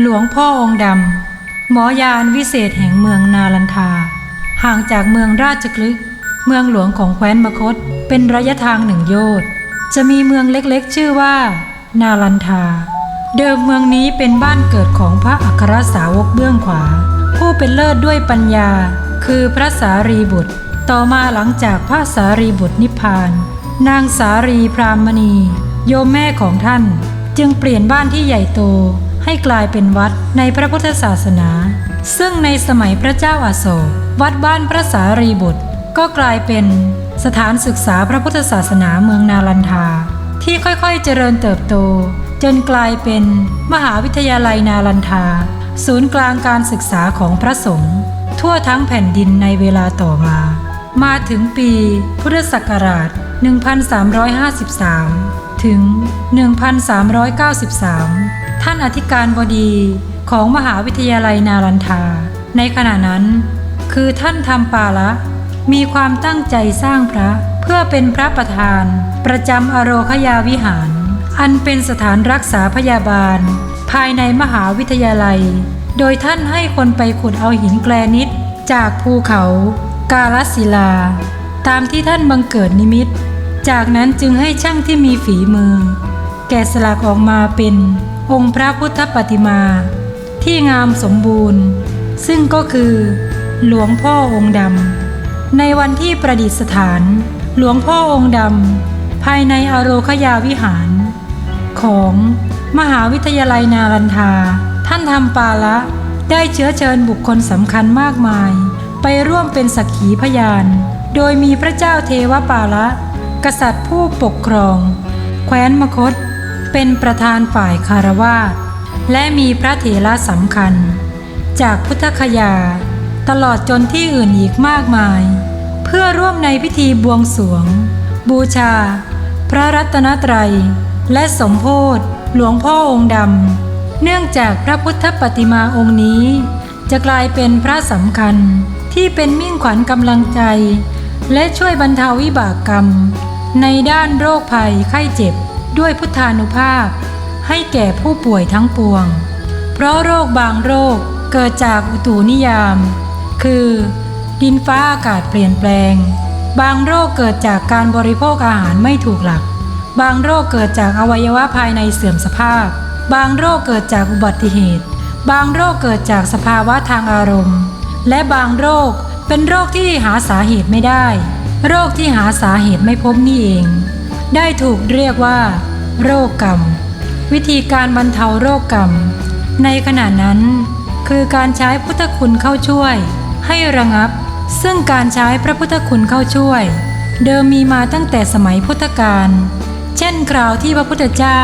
หลวงพ่อองค์ดำ หมอยานวิเศษแห่งเมืองนาลันทา ห่างจากเมืองราชกฤห์เมืองหลวงของแคว้นมคต เป็นระยะทางหนึ่งโยชน์จะมีเมืองเล็กๆ ชื่อว่า นาลันทา เดิมเมืองนี้เป็นบ้านเกิดของพระอัครสาวกเบื้องขวา ผู้เป็นเลิศด้วยปัญญา คือพระสารีบุตร ต่อมาหลังจากพระสารีบุตรนิพพาน นางสารีพรามณี โยมแม่ของท่าน จึงเปลี่ยนบ้านที่ใหญ่โตให้กลายเป็นวัดในพระพุทธศาสนา ซึ่งในสมัยพระเจ้าอาโศกวัดบ้านพระสารีบุตร ก็กลายเป็นสถานศึกษาพระพุทธศาสนาเมืองนาลันทา ที่ค่อยๆเจริญเติบโต จนกลายเป็นมหาวิทยาลัยนาลันทา ศูนย์กลางการศึกษาของพระสงฆ์ทั่วทั้งแผ่นดินในเวลาต่อมา มาถึงปีพุทธศักราช 1353 ถึง 1393 ท่านอธิการบดีของมหาวิทยาลัยนาลันทา ในขณะนั้น คือท่านทำปาละ มีความตั้งใจสร้างพระเพื่อเป็นพระประธาน ประจำอโรคยาวิหาร อันเป็นสถานรักษาพยาบาล ภายในมหาวิทยาลัย โดยท่านให้คนไปขุดเอาหินแกลนิดจากภูเขา กาลศิลา ตามที่ท่านบังเกิดนิมิต จากนั้นจึงให้ช่างที่มีฝีมือ แกะสลักออกมาเป็นองค์พระพุทธปฏิมา ที่งามสมบูรณ์ ซึ่งก็คือ หลวงพ่อองค์ดำในวันที่ประดิษฐาน หลวงพ่อองค์ดำภายในอโรคยาวิหาร ของมหาวิทยาลัยนารันทา ท่านทำปาละได้เชื้อเชิญบุคคลสำคัญมากมาย ไปร่วมเป็นสักขีพยาน โดยมีพระเจ้าเทวปาละ กษัตริย์ผู้ปกครอง แคว้นมคต เป็นประธานฝ่ายคารวาสและมีพระเถระสำคัญ จากพุทธคยา ตลอดจนที่อื่นอีกมากมาย เพื่อร่วมในพิธีบวงสวง บูชา พระรัตนตรัย และสมโพธหลวงพ่อองค์ดำ เนื่องจากพระพุทธปฏิมาองค์นี้ จะกลายเป็นพระสำคัญที่เป็นมิ่งขวัญกำลังใจ และช่วยบรรเทาวิบากกรรม ในด้านโรคภัยไข้เจ็บด้วยพุทธานุภาพ ให้แก่ผู้ป่วยทั้งปวง เพราะโรคบางโรคเกิดจากอุตุนิยาม คือ ดินฟ้าอากาศเปลี่ยนแปลง บางโรคเกิดจากการบริโภคอาหารไม่ถูกหลัก บางโรคเกิดจากอวัยวะภายในเสื่อมสภาพ บางโรคเกิดจากอุบัติเหตุ บางโรคเกิดจากสภาวะทางอารมณ์ และบางโรคเป็นโรคที่หาสาเหตุไม่ได้ โรคที่หาสาเหตุไม่พบนี่เอง ได้ถูกเรียกว่า โรคกรรม วิธีการบรรเทาโรคกรรม ในขณะนั้น คือการใช้พุทธคุณเข้าช่วย ให้ระงับ ซึ่งการใช้พระพุทธคุณเข้าช่วย เดิมมีมาตั้งแต่สมัยพุทธกาลเช่นคราวที่พระพุทธเจ้า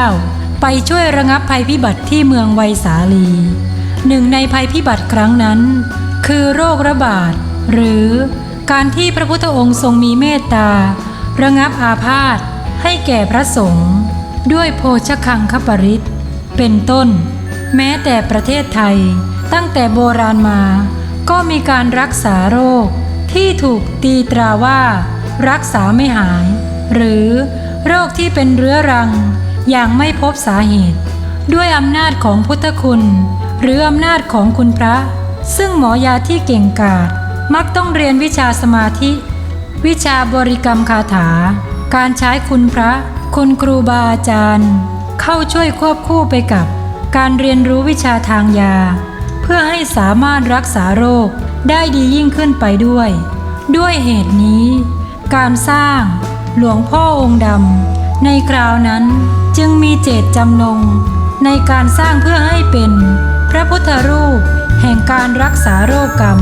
ไปช่วยระงับภัยพิบัติที่เมืองไวสาลี หนึ่งในภัยพิบัติครั้งนั้น คือโรคระบาด หรือ การที่พระพุทธองค์ทรงมีเมตตา ระงับอาพาธให้แก่พระสงฆ์ด้วยโภชคังคปริตเป็นต้น แม้แต่ประเทศไทย ตั้งแต่โบราณมา ก็มีการรักษาโรค ที่ถูกตีตราว่า รักษาไม่หาย หรือโรคที่เป็นเรื้อรัง อย่างไม่พบสาเหตุ ด้วยอำนาจของพุทธคุณ หรืออำนาจของคุณพระ ซึ่งหมอยาที่เก่งกาจ มักต้องเรียนวิชาสมาธิ วิชาบริกรรมคาถา การใช้คุณพระ คุณครูบาอาจารย์ เข้าช่วยควบคู่ไปกับ การเรียนรู้วิชาทางยา เพื่อให้สามารถรักษาโรคได้ดียิ่งขึ้นไปด้วย ด้วยเหตุนี้ การสร้างหลวงพ่อองค์ดำในคราวนั้นจึงมีเจตจำนง ในการสร้างเพื่อให้เป็น พระพุทธรูปแห่งการรักษาโรคกรรม